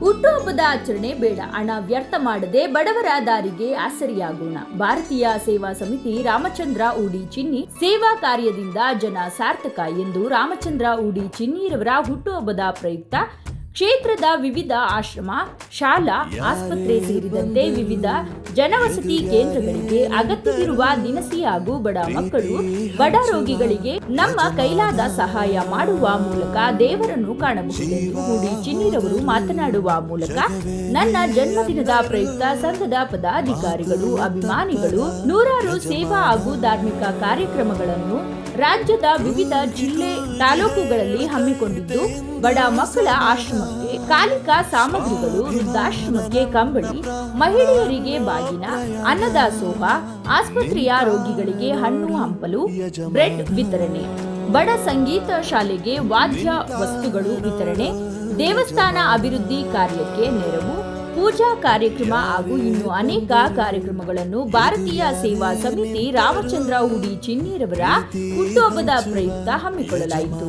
ಹುಟ್ಟುಹಬ್ಬದ ಆಚರಣೆ ಬೇಡ. ಹಣ ವ್ಯರ್ಥ ಮಾಡದೆ ಬಡವರ ದಾರಿಗೆ ಆಸರಿಯಾಗೋಣ. ಭಾರತೀಯ ಸೇವಾ ಸಮಿತಿ ರಾಮಚಂದ್ರ ಉಡಿ ಚಿನ್ನಿ ಸೇವಾ ಕಾರ್ಯದಿಂದ ಜನ ಸಾರ್ಥಕ ಎಂದು ರಾಮಚಂದ್ರ ಉಡಿ ಚಿನ್ನಿರವರ ಹುಟ್ಟುಹಬ್ಬದ ಪ್ರಯುಕ್ತ ಕ್ಷೇತ್ರದ ವಿವಿಧ ಆಶ್ರಮ ಶಾಲಾ ಆಸ್ಪತ್ರೆ ಸೇರಿದಂತೆ ವಿವಿಧ ಜನವಸತಿ ಕೇಂದ್ರಗಳಿಗೆ ಅಗತ್ಯವಿರುವ ದಿನಸಿ ಹಾಗೂ ಬಡ ಮಕ್ಕಳು ಬಡ ರೋಗಿಗಳಿಗೆ ನಮ್ಮ ಕೈಲಾದ ಸಹಾಯ ಮಾಡುವ ಮೂಲಕ ದೇವರನ್ನು ಕಾಣಬಹುದೆಂದು ಹೂಡಿ ಚಿನ್ನಿರವರು ಮಾತನಾಡುವ ಮೂಲಕ ನನ್ನ ಜನ್ಮದಿನದ ಪ್ರಯುಕ್ತ ಸಂಘದ ಪದಾಧಿಕಾರಿಗಳು ಅಭಿಮಾನಿಗಳು ನೂರಾರು ಸೇವಾ ಹಾಗೂ ಧಾರ್ಮಿಕ ಕಾರ್ಯಕ್ರಮಗಳನ್ನು ರಾಜ್ಯದ ವಿವಿಧ ಜಿಲ್ಲೆ ತಾಲೂಕುಗಳಲ್ಲಿ ಹಮ್ಮಿಕೊಂಡಿದ್ದು, ಬಡ ಮಕ್ಕಳ ಆಶ್ರಮಕ್ಕೆ ಕಾಲಿಕಾ ಸಾಮಗ್ರಿಗಳು, ವೃದ್ಧಾಶ್ರಮಕ್ಕೆ ಕಂಬಳಿ, ಮಹಿಳೆಯರಿಗೆ ಬಾಗಿನ ಅನ್ನದಾಸೋಹ ಆಸ್ಪತ್ರೆಯ ರೋಗಿಗಳಿಗೆ ಹಣ್ಣು ಹಂಪಲು, ಬ್ರೆಡ್ ವಿತರಣೆ, ಬಡ ಸಂಗೀತ ಶಾಲೆಗೆ ವಾದ್ಯ ವಸ್ತುಗಳು ವಿತರಣೆ, ದೇವಸ್ಥಾನ ಅಭಿವೃದ್ಧಿ ಕಾರ್ಯಕ್ಕೆ ನೆರವು ಪೂಜಾ ಕಾರ್ಯಕ್ರಮ ಹಾಗೂ ಇನ್ನು ಅನೇಕ ಕಾರ್ಯಕ್ರಮಗಳನ್ನು ಭಾರತೀಯ ಸೇವಾ ಸಮಿತಿ ರಾಮಚಂದ್ರ ಉಡಿ ಚಿನ್ನೀರವರ ಹುಟ್ಟುಹಬ್ಬದ ಪ್ರಯುಕ್ತ ಹಮ್ಮಿಕೊಳ್ಳಲಾಯಿತು.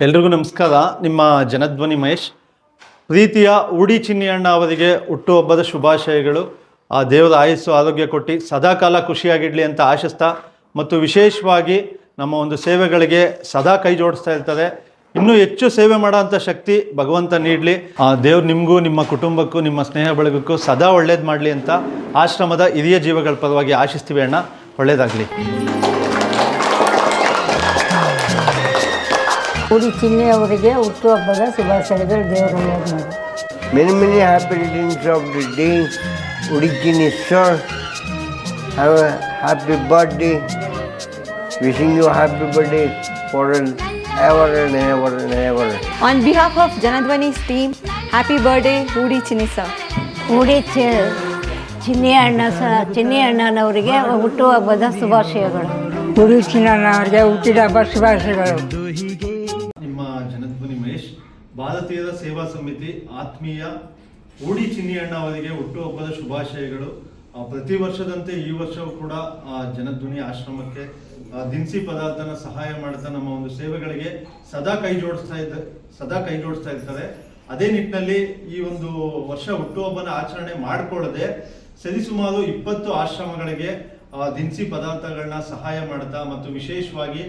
ಎಲ್ರಿಗೂ ನಮಸ್ಕಾರ. ನಿಮ್ಮ ಜನಧ್ವನಿ ಮಹೇಶ್. ಪ್ರೀತಿಯ ಉಡಿ ಚಿನ್ನಿಯಣ್ಣ ಅವರಿಗೆ ಹುಟ್ಟುಹಬ್ಬದ ಶುಭಾಶಯಗಳು. ಆ ದೇವರ ಆಯಸ್ಸು, ಆರೋಗ್ಯ ಕೊಟ್ಟು ಸದಾಕಾಲ ಖುಷಿಯಾಗಿಡಲಿ ಅಂತ ಆಶಿಸ್ತಾ ಮತ್ತು ವಿಶೇಷವಾಗಿ ನಮ್ಮ ಒಂದು ಸೇವೆಗಳಿಗೆ ಸದಾ ಕೈ ಜೋಡಿಸ್ತಾ ಇರ್ತಾರೆ ಇನ್ನೂ ಹೆಚ್ಚು ಸೇವೆ ಮಾಡೋಂಥ ಶಕ್ತಿ ಭಗವಂತ ನೀಡಲಿ. ಆ ದೇವ್ರು ನಿಮಗೂ, ನಿಮ್ಮ ಕುಟುಂಬಕ್ಕೂ, ನಿಮ್ಮ ಸ್ನೇಹ ಬಳಗಕ್ಕೂ ಸದಾ ಒಳ್ಳೇದು ಮಾಡಲಿ ಅಂತ ಆಶ್ರಮದ ಹಿರಿಯ ಜೀವಗಳ ಪರವಾಗಿ ಆಶಿಸ್ತೀವಿ ಅಣ್ಣ. ಒಳ್ಳೇದಾಗಲಿ. ಉಡಿ ಚಿನ್ನೆ ಅವರಿಗೆ ಹುಟ್ಟುಹಬ್ಬದ ಶುಭಾಶಯಗಳು ದೇವರು ಒಳ್ಳೆಯದು ಮಾಡಿ Many, many happy returns of the day. Origin sir. Have a happy birthday. Wishing you happy birthday for an ever and ever and ever. On behalf of Janadvani's team, happy birthday, Rudy Chinisa. ಉಡಿ ಚಿ ಚಿನ್ನಿ ಅಣ್ಣ ಸ ಚಿನ್ನಿ ಅಣ್ಣನವರಿಗೆ ಹುಟ್ಟುಹಬ್ಬದ ಶುಭಾಶಯಗಳು ಉಡಿ ಚಿನ್ನಣ್ಣವರಿಗೆ ಹುಟ್ಟಿದ ಹಬ್ಬ ಶುಭಾಶಯಗಳು ನಿಮ್ಮ ಜನಧ್ವನಿ ಮಹೇಶ್ ಭಾರತೀಯರ ಸೇವಾ ಸಮಿತಿ ಆತ್ಮೀಯ ಊಡಿ ಚಿನ್ನಿಯಣ್ಣ ಅವರಿಗೆ ಹುಟ್ಟುಹಬ್ಬದ ಶುಭಾಶಯಗಳು. ಪ್ರತಿ ವರ್ಷದಂತೆ ಈ ವರ್ಷವೂ ಕೂಡ ಜನಧ್ವನಿ ಆಶ್ರಮಕ್ಕೆ ದಿನಸಿ ಪದಾರ್ಥನ ಸಹಾಯ ಮಾಡ್ತಾ ನಮ್ಮ ಒಂದು ಸೇವೆಗಳಿಗೆ ಸದಾ ಕೈ ಜೋಡಿಸ್ತಾ ಇದ್ದ, ಸದಾ ಕೈ ಜೋಡಿಸ್ತಾ ಇರ್ತಾರೆ. ಅದೇ ನಿಟ್ಟಿನಲ್ಲಿ ಈ ಒಂದು ವರ್ಷ ಹುಟ್ಟುಹಬ್ಬನ ಆಚರಣೆ ಮಾಡಿಕೊಳ್ಳದೆ ಸರಿಸುಮಾರು ಇಪ್ಪತ್ತು ಆಶ್ರಮಗಳಿಗೆ ದಿನಸಿ ಪದಾರ್ಥಗಳನ್ನ ಸಹಾಯ ಮಾಡ್ತಾ ಮತ್ತು ವಿಶೇಷವಾಗಿ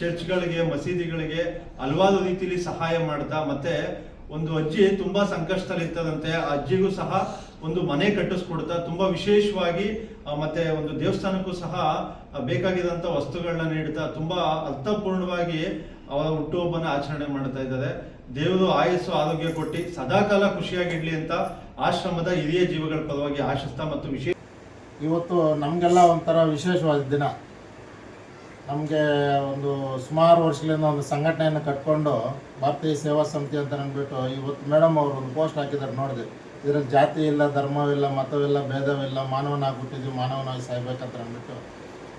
ಚರ್ಚ್ಗಳಿಗೆ, ಮಸೀದಿಗಳಿಗೆ ಹಲವಾರು ರೀತಿಯಲ್ಲಿ ಸಹಾಯ ಮಾಡ್ತಾ ಮತ್ತೆ ಒಂದು ಅಜ್ಜಿ ತುಂಬಾ ಸಂಕಷ್ಟದಲ್ಲಿ ಇರ್ತದಂತೆ ಆ ಅಜ್ಜಿಗೂ ಸಹ ಒಂದು ಮನೆ ಕಟ್ಟಿಸ್ಕೊಡ್ತಾ. ತುಂಬಾ ವಿಶೇಷವಾಗಿ ಮತ್ತೆ ಒಂದು ದೇವಸ್ಥಾನಕ್ಕೂ ಸಹ ಬೇಕಾಗಿದಂತ ವಸ್ತುಗಳನ್ನ ನೀಡ್ತಾ. ತುಂಬಾ ಅರ್ಥಪೂರ್ಣವಾಗಿ ಅವರ ಹುಟ್ಟುಹಬ್ಬನ ಆಚರಣೆ ಮಾಡ್ತಾ ಇದ್ದಾರೆ. ದೇವರು ಆಯಸ್ಸು ಆರೋಗ್ಯ ಕೊಟ್ಟು, ಸದಾಕಾಲ ಖುಷಿಯಾಗಿಡ್ಲಿ ಅಂತ ಆಶ್ರಮದ ಹಿರಿಯ ಜೀವಗಳ ಪರವಾಗಿ ಆಶಿಸ್ತಾ ಮತ್ತು ವಿಶೇಷ ಇವತ್ತು ನಮಗೆಲ್ಲ ಒಂಥರ ವಿಶೇಷವಾದ ದಿನ. ನಮಗೆ ಒಂದು ಸುಮಾರು ವರ್ಷಗಳಿಂದ ಒಂದು ಸಂಘಟನೆಯನ್ನು ಕಟ್ಕೊಂಡು ಭಾರತೀಯ ಸೇವಾ ಸಮಿತಿ ಅಂತ ಅಂದ್ಬಿಟ್ಟು ಇವತ್ತು ಮೇಡಮ್ ಅವರು ಒಂದು ಪೋಸ್ಟ್ ಹಾಕಿದ್ದಾರೆ ನೋಡಿದೆ. ಇದರಲ್ಲಿ ಜಾತಿ ಇಲ್ಲ ಧರ್ಮವಿಲ್ಲ ಮತವಿಲ್ಲ, ಭೇದವಿಲ್ಲ ಮಾನವನಾಗಿ ಹುಟ್ಟಿದ್ವಿ ಮಾನವನಾಗಿ ಸಾಯ್ಬೇಕಂತ ಅಂದ್ಬಿಟ್ಟು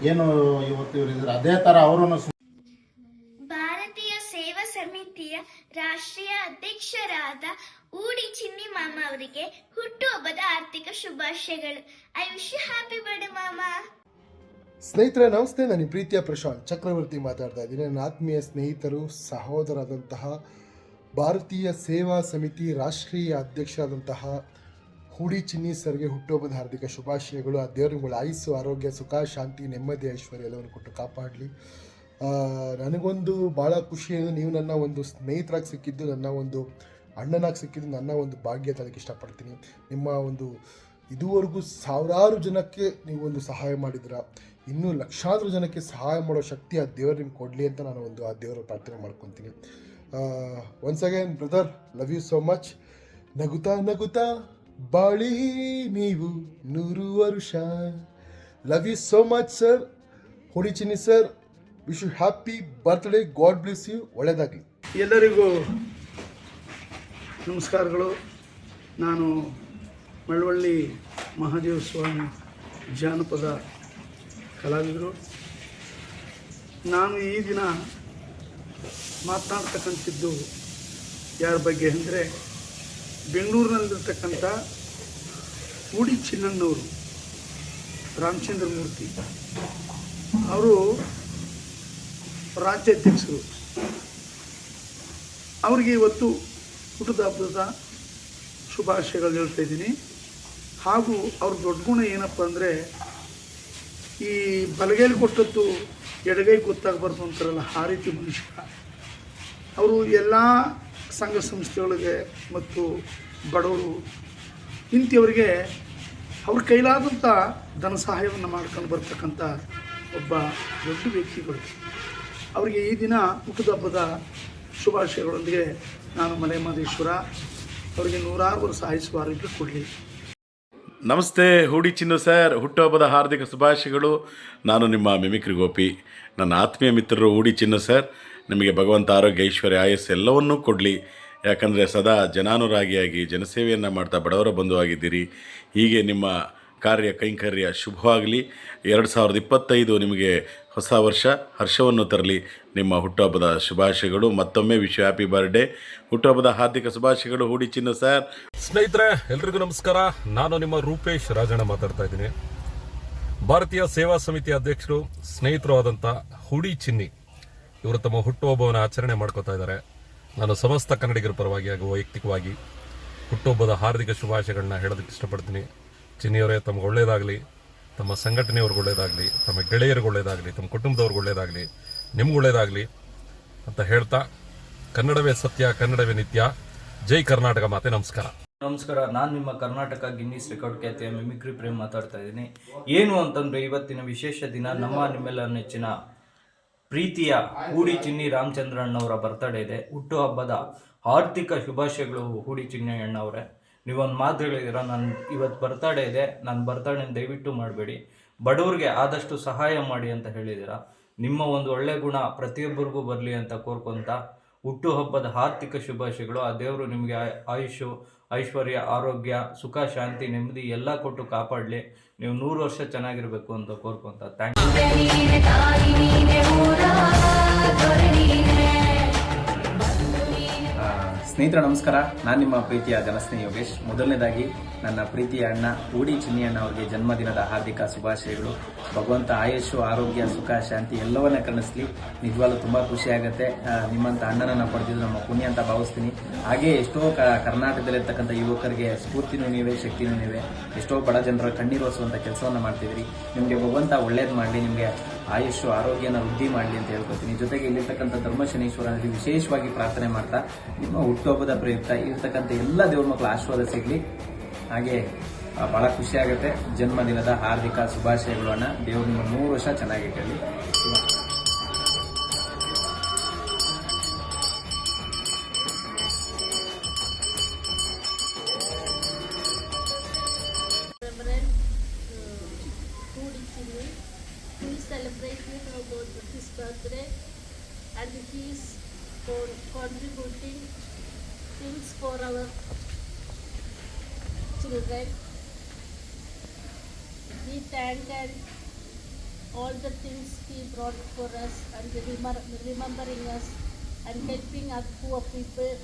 ಏನು ಇವತ್ತು ಇವರು ಇದ್ರು ಅದೇ ಥರ ಸು ಭಾರತೀಯ ಸೇವಾ ಸಮಿತಿಯ ರಾಷ್ಟ್ರೀಯ ಅಧ್ಯಕ್ಷರಾದ ಊಡಿ ಚಿನ್ನಿ ಮಾಮ ಅವರಿಗೆ ಹುಟ್ಟುಹಬ್ಬದ ಆರ್ಥಿಕ ಶುಭಾಶಯಗಳು. ಐ ವಿಶ್ ಹ್ಯಾಪಿ ಬರ್ಡೇ ಮಾಮ. ಸ್ನೇಹಿತರೆ, ನಮಸ್ತೆ. ನಾನು ಪ್ರೀತಿಯ ಪ್ರಶಾಂತ್ ಚಕ್ರವರ್ತಿ ಮಾತಾಡ್ತಾ ಇದ್ದೀನಿ. ನನ್ನ ಆತ್ಮೀಯ ಸ್ನೇಹಿತರು ಸಹೋದರಾದಂತಹ ಭಾರತೀಯ ಸೇವಾ ಸಮಿತಿ ರಾಷ್ಟ್ರೀಯ ಅಧ್ಯಕ್ಷರಾದಂತಹ ಹೂಡಿ ಚಿನ್ನಿ ಸರ್ಗೆ ಹುಟ್ಟುಹಬ್ಬದ ಹಾರ್ದಿಕ ಶುಭಾಶಯಗಳು. ಆ ದೇವರುಗಳ ಆಯುಸ್ಸು, ಆರೋಗ್ಯ, ಸುಖ, ಶಾಂತಿ, ನೆಮ್ಮದಿ, ಐಶ್ವರ್ಯ ಎಲ್ಲವನ್ನು ಕೊಟ್ಟು ಕಾಪಾಡಲಿ. ನನಗೊಂದು ಭಾಳ ಖುಷಿ ಅಂದರೆ ನೀವು ನನ್ನ ಒಂದು ಸ್ನೇಹಿತರಾಗಿ ಸಿಕ್ಕಿದ್ದು, ನನ್ನ ಒಂದು ಅಣ್ಣನಾಗಿ ಸಿಕ್ಕಿದ್ದು, ನನ್ನ ಒಂದು ಭಾಗ್ಯ ಅಂತ ಹೇಳಕ್ಕೆ ಇಷ್ಟಪಡ್ತೀನಿ. ನಿಮ್ಮ ಒಂದು ಇದುವರೆಗೂ ಸಾವಿರಾರು ಜನಕ್ಕೆ ನೀವು ಒಂದು ಸಹಾಯ ಮಾಡಿದ್ರ ಇನ್ನೂ ಲಕ್ಷಾಂತರ ಜನಕ್ಕೆ ಸಹಾಯ ಮಾಡೋ ಶಕ್ತಿ ಆ ದೇವರು ನಿಮ್ಗೆ ಕೊಡಲಿ ಅಂತ ನಾನು ಒಂದು ಆ ದೇವರ ಪ್ರಾರ್ಥನೆ ಮಾಡ್ಕೊತೀನಿ. Once again brother love you so much ನಗುತ್ತಾ ನಗುತ್ತಾ, ಬಾಳಿ ನೀವು ನೂರು ವರುಷ. Love you so much sir ಹೊಡಿಚಿನಿ sir wish you happy birthday God bless you ಒಳ್ಳೆಯದಾಗಲಿ ಎಲ್ಲರಿಗೂ ನಮಸ್ಕಾರಗಳು. ನಾನು ಮಳವಳ್ಳಿ ಮಹಾದೇವ ಸ್ವಾಮಿ ಜಾನಪದ ಕಲಾವಿದರು. ನಾನು ಈ ದಿನ ಮಾತನಾಡ್ತಕ್ಕಂಥದ್ದು ಯಾರ ಬಗ್ಗೆ ಅಂದರೆ ಬೆಂಗಳೂರಿನಲ್ಲಿರ್ತಕ್ಕಂಥ ಉಡಿ ಚಿನ್ನಣ್ಣವರು ರಾಮಚಂದ್ರ ಮೂರ್ತಿ. ಅವರು ರಾಜ್ಯಾಧ್ಯಕ್ಷರು. ಅವರಿಗೆ ಇವತ್ತು ಹುಟ್ಟದ ಹಬ್ಬದ ಶುಭಾಶಯಗಳು ಹೇಳ್ತಾ ಇದ್ದೀನಿ. ಹಾಗೂ ಅವ್ರ ದೊಡ್ಡ ಗುಣ ಏನಪ್ಪ ಅಂದರೆ, ಈ ಬಲಗೈಲಿ ಕೊಟ್ಟದ್ದು ಎಡಗೈ ಗೊತ್ತಾಗಬಾರ್ದು ಅಂತಾರಲ್ಲ, ಆ ರೀತಿ ಮನುಷ್ಯ. ಅವರು ಎಲ್ಲ ಸಂಘ ಸಂಸ್ಥೆಗಳಿಗೆ ಮತ್ತು ಬಡವರು, ಇಂಥವರಿಗೆ ಅವ್ರ ಕೈಲಾದಂಥ ಧನ ಸಹಾಯವನ್ನು ಮಾಡ್ಕೊಂಡು ಬರ್ತಕ್ಕಂಥ ಒಬ್ಬ ದೊಡ್ಡ ವ್ಯಕ್ತಿಗಳು. ಅವರಿಗೆ ಈ ದಿನ ಹುಟ್ಟದ ಹಬ್ಬದ ಶುಭಾಶಯಗಳೊಂದಿಗೆ ನಾನು ಮಲೆ ಮಹದೇಶ್ವರ ಅವರಿಗೆ ನೂರಾರು ವರ್ಷ ಆರೋಗ್ಯ ಕೊಡಲಿ. ನಮಸ್ತೆ, ಹೂಡಿ ಚಿನ್ನು ಸರ್. ಹುಟ್ಟುಹಬ್ಬದ ಹಾರ್ದಿಕ ಶುಭಾಶಯಗಳು. ನಾನು ನಿಮ್ಮ ಮಿಮಿಕ್ರಿ ಗೋಪಿ. ನನ್ನ ಆತ್ಮೀಯ ಮಿತ್ರರು ಹೂಡಿ ಚಿನ್ನು ಸರ್. ನಿಮಗೆ ಭಗವಂತ ಆರೋಗ್ಯ, ಐಶ್ವರ್ಯ, ಆಯಸ್ಸು ಎಲ್ಲವನ್ನೂ ಕೊಡಲಿ. ಯಾಕಂದರೆ ಸದಾ ಜನಾನುರಾಗಿಯಾಗಿ ಜನಸೇವೆಯನ್ನು ಮಾಡ್ತಾ ಬಡವರ ಬಂಧುವಾಗಿದ್ದೀರಿ. ಹೀಗೆ ನಿಮ್ಮ ಕಾರ್ಯ ಕೈಂಕರ್ಯ ಶುಭವಾಗಲಿ. ಎರಡು ಸಾವಿರದ ಇಪ್ಪತ್ತೈದು ನಿಮಗೆ ಹೊಸ ವರ್ಷ, ಹರ್ಷವನ್ನು ತರಲಿ. ನಿಮ್ಮ ಹುಟ್ಟುಹಬ್ಬದ ಶುಭಾಶಯಗಳು. ಮತ್ತೊಮ್ಮೆ ವಿಶ್ವ ಹ್ಯಾಪಿ ಬರ್ಡೇ. ಹುಟ್ಟುಹಬ್ಬದ ಹಾರ್ದಿಕ ಶುಭಾಶಯಗಳು, ಹೂಡಿ ಚಿನ್ನ ಸರ್. ಸ್ನೇಹಿತರೆ, ಎಲ್ರಿಗೂ ನಮಸ್ಕಾರ. ನಾನು ನಿಮ್ಮ ರೂಪೇಶ್ ರಾಜಣ್ಣ ಮಾತಾಡ್ತಾ ಇದ್ದೀನಿ. ಭಾರತೀಯ ಸೇವಾ ಸಮಿತಿ ಅಧ್ಯಕ್ಷರು, ಸ್ನೇಹಿತರು ಆದಂಥ ಹುಡಿ ಚಿನ್ನಿ, ಇವರು ತಮ್ಮ ಹುಟ್ಟುಹಬ್ಬವನ್ನು ಆಚರಣೆ ಮಾಡ್ಕೋತಾ ಇದ್ದಾರೆ. ನಾನು ಸಮಸ್ತ ಕನ್ನಡಿಗರ ಪರವಾಗಿ ಹಾಗೂ ವೈಯಕ್ತಿಕವಾಗಿ ಹುಟ್ಟುಹಬ್ಬದ ಹಾರ್ದಿಕ ಶುಭಾಶಯಗಳನ್ನ ಹೇಳೋದಕ್ಕೆ ಇಷ್ಟಪಡ್ತೀನಿ. ಚಿನ್ನಿಯವರೇ, ತಮ್ಗೆ ಒಳ್ಳೇದಾಗಲಿ, ತಮ್ಮ ಸಂಘಟನೆಯವ್ರಿಗೆ ಒಳ್ಳೇದಾಗಲಿ, ತಮ್ಮ ಗೆಳೆಯರಿಗೆ ಒಳ್ಳೇದಾಗಲಿ, ತಮ್ಮ ಕುಟುಂಬದವ್ರಿಗೆ ಒಳ್ಳೇದಾಗಲಿ, ನಿಮ್ಗೆ ಒಳ್ಳೇದಾಗಲಿ ಅಂತ ಹೇಳ್ತಾ ಕನ್ನಡವೇ ಸತ್ಯ, ಕನ್ನಡವೇ ನಿತ್ಯ. ಜೈ ಕರ್ನಾಟಕ ಮಾತೆ, ನಮಸ್ಕಾರ. ನಮಸ್ಕಾರ, ನಾನು ನಿಮ್ಮ ಕರ್ನಾಟಕ ಗಿನ್ನಿಸ್ ರೆಕಾರ್ಡ್ ಖ್ಯಾತಿಯ ಮಿಮಿಕ್ರಿ ಪ್ರೇಮ್ ಮಾತಾಡ್ತಾ ಇದ್ದೀನಿ. ಏನು ಅಂತಂದ್ರೆ ಇವತ್ತಿನ ವಿಶೇಷ ದಿನ ನಮ್ಮ ನಿಮ್ಮೆಲ್ಲ ನೆಚ್ಚಿನ ಪ್ರೀತಿಯ ಹೂಡಿ ಚಿನ್ನಿ ರಾಮಚಂದ್ರಣ್ಣವರ ಬರ್ತಡೇ ಇದೆ. ಹುಟ್ಟುಹಬ್ಬದ ಆರ್ಥಿಕ ಶುಭಾಶಯಗಳು ಹೂಡಿ ಚಿನ್ನಿ ಅಣ್ಣವರೇ. ನೀವೊಂದು ಮಾತು ಹೇಳಿದಿರ ನನ್ನ ಇವತ್ತು ಬರ್ತಡೇ ಇದೆ, ನಾನು ಬರ್ತಡೇನ ದಯವಿಟ್ಟು ಮಾಡಬೇಡಿ. ಬಡವ್ರಿಗೆ ಆದಷ್ಟು ಸಹಾಯ ಮಾಡಿ ಅಂತ ಹೇಳಿದಿರ ನಿಮ್ಮ ಒಂದು ಒಳ್ಳೆ ಗುಣ ಪ್ರತಿಯೊಬ್ಬರಿಗೂ ಬರಲಿ ಅಂತ ಕೋರ್ಕೊಂತ ಹುಟ್ಟುಹಬ್ಬದ ಆರ್ಥಿಕ ಶುಭಾಶಯಗಳು. ಆ ದೇವರು ನಿಮಗೆ ಆಯ್- ಆಯುಷು, ಐಶ್ವರ್ಯ, ಆರೋಗ್ಯ, ಸುಖ, ಶಾಂತಿ, ನೆಮ್ಮದಿ ಎಲ್ಲ ಕೊಟ್ಟು ಕಾಪಾಡಲಿ. ನೀವು ನೂರು ವರ್ಷ ಚೆನ್ನಾಗಿರಬೇಕು ಅಂತ ಕೋರ್ಕೊಂತ. ಥ್ಯಾಂಕ್ ಸ್ನೇಹಿತರೆ ನಮಸ್ಕಾರ. ನಾನು ನಿಮ್ಮ ಪ್ರೀತಿಯ ಜನಸ್ನೇಹಿ ಯೋಗೇಶ್. ಮೊದಲನೇದಾಗಿ ನನ್ನ ಪ್ರೀತಿಯ ಅಣ್ಣ ಊಡಿ ಚಿನ್ನಿ ಅಣ್ಣ ಅವರಿಗೆ ಜನ್ಮದಿನದ ಹಾರ್ದಿಕ ಶುಭಾಶಯಗಳು. ಭಗವಂತ ಆಯುಷು ಆರೋಗ್ಯ ಸುಖ ಶಾಂತಿ ಎಲ್ಲವನ್ನ ಕರ್ಣಿಸ್ಲಿ. ನಿಜವಾಗ್ಲೂ ತುಂಬಾ ಖುಷಿಯಾಗುತ್ತೆ ಆ, ನಿಮ್ಮಂತ ಅಣ್ಣನನ್ನ ಪಡೆದಿದ್ದು ನಮ್ಮ ಪುಣ್ಯ ಅಂತ ಭಾವಿಸ್ತೀನಿ. ಹಾಗೆ ಎಷ್ಟೋ ಕರ್ನಾಟಕದಲ್ಲಿರ್ತಕ್ಕಂಥ ಯುವಕರಿಗೆ ಸ್ಫೂರ್ತಿನೂ ನೀವೇ ಶಕ್ತಿನೂ ನೀವೇ ಎಷ್ಟೋ ಬಡ ಜನರ ಕಣ್ಣೀರು ಒರೆಸುವಂತ ಕೆಲಸವನ್ನ ಮಾಡ್ತಿದ್ದೀರಿ. ನಿಮಗೆ ಭಗವಂತ ಒಳ್ಳೇದು ಮಾಡಲಿ ನಿಮಗೆ ಆಯುಷು, ಆರೋಗ್ಯನ ವೃದ್ಧಿ ಮಾಡಲಿ ಅಂತ ಹೇಳ್ಕೊತೀನಿ. ಜೊತೆಗೆ ಇಲ್ಲಿರ್ತಕ್ಕಂಥ ಧರ್ಮಶನೇಶ್ವರನಲ್ಲಿ ವಿಶೇಷವಾಗಿ ಪ್ರಾರ್ಥನೆ ಮಾಡ್ತಾ, ನಿಮ್ಮ ಹುಟ್ಟುಹಬ್ಬದ ಪ್ರಯುಕ್ತ ಇರ್ತಕ್ಕಂಥ ಎಲ್ಲ ದೇವ್ರ ಮಕ್ಕಳ ಆಶೀರ್ವಾದ ಸಿಗಲಿ. ಹಾಗೆ ಬಹಳ ಖುಷಿಯಾಗುತ್ತೆ ಜನ್ಮದಿನದ ಹಾರ್ದಿಕ ಶುಭಾಶಯಗಳನ್ನ ದೇವ್ರ ನಿಮ್ಮ ನೂರು ವರ್ಷ ಚೆನ್ನಾಗಿಟ್ಟಲ್ಲಿ contributing things for our children. We thank and all the things he brought for us and remem- remembering us and helping us poor people.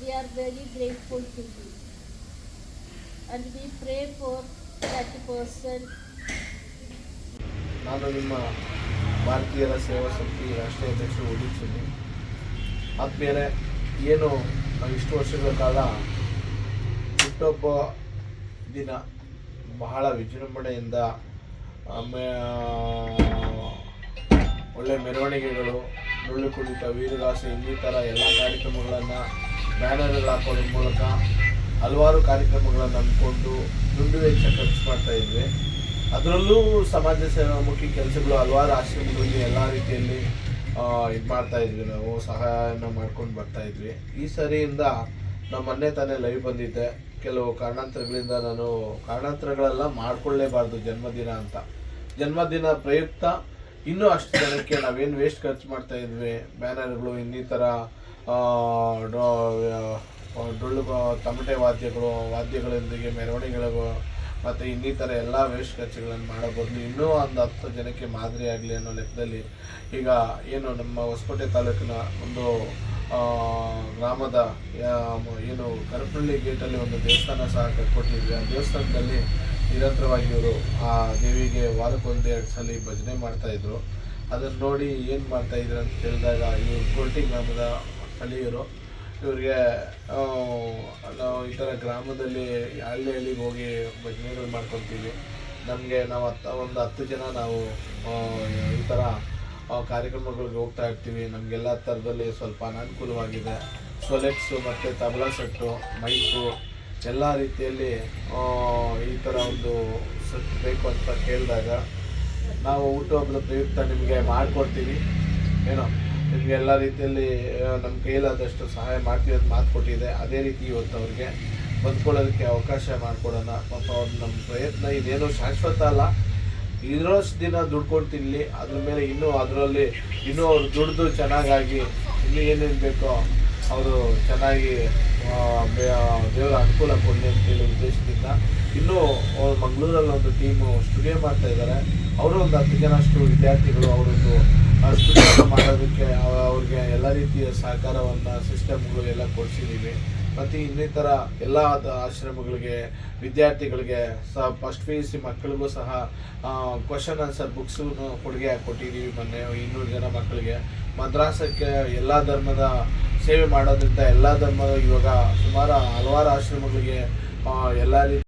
We are very grateful to you and we pray for that person ನಾನು ನಿಮ್ಮ ಭಾರತೀಯರ ಸೇವಾ ಸಮಿತಿ ರಾಷ್ಟ್ರೀಯ ಅಧ್ಯಕ್ಷರು ಉದಿಸಿದ್ದೀನಿ ಆದ್ಮೇಲೆ ಏನು ಇಷ್ಟು ವರ್ಷಗಳ ಕಾಲ ಹುಟ್ಟಬ್ಬ ದಿನ ಬಹಳ ವಿಜೃಂಭಣೆಯಿಂದ ಒಳ್ಳೆ ಮೆರವಣಿಗೆಗಳು ಡೊಳ್ಳು ಕುಣಿತ ವೀರಗಾಸ ಇನ್ನಿತರ ಎಲ್ಲ ಕಾರ್ಯಕ್ರಮಗಳನ್ನು ಬ್ಯಾನರ್ಗಳು ಹಾಕೋದ್ರ ಮೂಲಕ ಹಲವಾರು ಕಾರ್ಯಕ್ರಮಗಳನ್ನು ಅಂದ್ಕೊಂಡು ದುಂಡು ವೆಚ್ಚ ಖರ್ಚು ಮಾಡ್ತಾ ಇದ್ವಿ. ಅದರಲ್ಲೂ ಸಮಾಜ ಸೇವಾಮುಖಿ ಕೆಲಸಗಳು, ಹಲವಾರು ಆಶ್ರಮಗಳಲ್ಲಿ ಎಲ್ಲ ರೀತಿಯಲ್ಲಿ ಇದು ಮಾಡ್ತಾ ಇದ್ವಿ ನಾವು, ಸಹಾಯನ ಮಾಡ್ಕೊಂಡು ಬರ್ತಾ ಇದ್ವಿ. ಈ ಸರಿಯಿಂದ ನಮ್ಮ ಮೊನ್ನೆ ತಾನೇ ಲೈವ್ ಬಂದಿದ್ದೆ. ಕೆಲವು ಕಾರಣಾಂತರಗಳಿಂದ ನಾನು ಕಾರಣಾಂತರಗಳೆಲ್ಲ ಮಾಡ್ಕೊಳ್ಳೇಬಾರ್ದು ಜನ್ಮದಿನ ಅಂತ. ಜನ್ಮದಿನ ಪ್ರಯುಕ್ತ ಇನ್ನೂ ಅಷ್ಟು ಜನಕ್ಕೆ ನಾವೇನು ವೇಸ್ಟ್ ಖರ್ಚು ಮಾಡ್ತಾ ಇದ್ವಿ. ಬ್ಯಾನರ್ಗಳು, ಇನ್ನಿತರ ಡೊಳ್ಳು ತಮಟೆ ವಾದ್ಯಗಳು, ವಾದ್ಯಗಳೊಂದಿಗೆ ಮೆರವಣಿಗೆಗಳು ಮತ್ತು ಇನ್ನಿತರ ಎಲ್ಲ ವೇಸ್ಟ್ ಖರ್ಚುಗಳನ್ನು ಮಾಡೋ ಬದಲು ಇನ್ನೂ ಒಂದು ಹತ್ತು ಜನಕ್ಕೆ ಮಾದರಿ ಆಗಲಿ ಅನ್ನೋ ಲೆಕ್ಕದಲ್ಲಿ ಈಗ ಏನು ನಮ್ಮ ಹೊಸಕೋಟೆ ತಾಲೂಕಿನ ಒಂದು ಗ್ರಾಮದ ಏನು ಕರಪಳ್ಳಿ ಗೇಟಲ್ಲಿ ಒಂದು ದೇವಸ್ಥಾನ ಸಹ ಕಟ್ಕೊಟ್ಟಿದ್ವಿ. ಆ ದೇವಸ್ಥಾನದಲ್ಲಿ ನಿರಂತರವಾಗಿ ಇವರು ಆ ದೇವಿಗೆ ವಾರಕ್ಕೊಂದು ಎರಡು ಸಲ ಭಜನೆ ಮಾಡ್ತಾಯಿದ್ರು ಅದನ್ನು ನೋಡಿ ಏನು ಮಾಡ್ತಾ ಇದ್ರು ಅಂತ ಹೇಳಿದಾಗ ಇವರು ಕೋರ್ಟಿ ಗ್ರಾಮದ ಸ್ಥಳೀಯರು ಇವ್ರಿಗೆ ನಾವು ಈ ಥರ ಗ್ರಾಮದಲ್ಲಿ ಹಳ್ಳಿ ಹಳ್ಳಿಗೆ ಹೋಗಿ ಭಜನೆಗಳು ಮಾಡ್ಕೊತೀವಿ. ನಮಗೆ ನಾವು ಹತ್ತು ಒಂದು ಹತ್ತು ಜನ ನಾವು ಈ ಥರ ಕಾರ್ಯಕ್ರಮಗಳಿಗೆ ಹೋಗ್ತಾ ಇರ್ತೀವಿ. ನಮಗೆಲ್ಲ ಥರದಲ್ಲಿ ಸ್ವಲ್ಪ ಅನಾನುಕೂಲವಾಗಿದೆ. ಸೊಲೆಕ್ಸು ಮತ್ತು ತಬಲಾ ಸೆಟ್ಟು ಮೈಕು ಎಲ್ಲ ರೀತಿಯಲ್ಲಿ ಈ ಥರ ಒಂದು ಸೆಟ್ ಬೇಕು ಅಂತ ಕೇಳಿದಾಗ ನಾವು ಹುಟ್ಟುಹಬ್ಬದ ಪ್ರಯುಕ್ತ ನಿಮಗೆ ಮಾಡಿಕೊಡ್ತೀವಿ. ಏನೋ? ನಿಮಗೆ ಎಲ್ಲ ರೀತಿಯಲ್ಲಿ ನಮ್ಮ ಕೈಲಾದಷ್ಟು ಸಹಾಯ ಮಾಡ್ತೀವಿ ಅಂತ ಮಾತು ಕೊಟ್ಟಿದೆ. ಅದೇ ರೀತಿ ಇವತ್ತು ಅವ್ರಿಗೆ ಬಂದ್ಕೊಳ್ಳೋದಕ್ಕೆ ಅವಕಾಶ ಮಾಡಿಕೊಡೋಣ. ಪಾಪ ಅವ್ರ ನಮ್ಮ ಪ್ರಯತ್ನ ಇದೇನೋ ಶಾಶ್ವತ ಅಲ್ಲ. ಇರೋಷ್ಟು ದಿನ ದುಡ್ಕೊಂಡು ತಿನ್ನಲಿ ಅದ್ರ ಮೇಲೆ ಇನ್ನೂ ಅದರಲ್ಲಿ ಇನ್ನೂ ಅವ್ರು ದುಡ್ದು ಚೆನ್ನಾಗಾಗಿ ಇನ್ನೂ ಏನೇನು ಬೇಕೋ ಅವರು ಚೆನ್ನಾಗಿ ದೇವರ ಅನುಕೂಲ ಕೊಡಲಿ ಅಂತೇಳಿ ಉದ್ದೇಶದಿಂದ ಇನ್ನೂ ಅವ್ರು ಮಂಗಳೂರಲ್ಲಿ ಒಂದು ಟೀಮು ಸ್ಟುಡಿಯೋ ಮಾಡ್ತಾ ಇದ್ದಾರೆ ಅವರು ಒಂದು ಹತ್ತು ಜನ ಅಷ್ಟು ವಿದ್ಯಾರ್ಥಿಗಳು ಅವರೊಂದು ಸ್ಟುಡಿಯೋ ಮಾಡೋದಕ್ಕೆ ರೀತಿಯ ಸಹಕಾರವನ್ನು ಸಿಸ್ಟಮ್ಗಳು ಎಲ್ಲ ಕೊಡಿಸಿದ್ದೀವಿ ಮತ್ತು ಇನ್ನಿತರ ಎಲ್ಲ ಆಶ್ರಮಗಳಿಗೆ, ವಿದ್ಯಾರ್ಥಿಗಳಿಗೆ ಸಹ ಫಸ್ಟ್ ಪಿ ಯು ಸಿ ಮಕ್ಕಳಿಗೂ ಸಹ ಕ್ವಶನ್ ಆನ್ಸರ್ ಬುಕ್ಸು ಕೊಡುಗೆ ಕೊಟ್ಟಿದ್ದೀವಿ ಮೊನ್ನೆ ಇನ್ನೂರು ಜನ ಮಕ್ಕಳಿಗೆ. ಮದ್ರಾಸಕ್ಕೆ ಎಲ್ಲ ಧರ್ಮದ ಸೇವೆ ಮಾಡೋದ್ರಿಂದ ಎಲ್ಲ ಧರ್ಮದ ಇವಾಗ ಸುಮಾರು ಹಲವಾರು ಆಶ್ರಮಗಳಿಗೆ ಎಲ್ಲ ರೀತಿ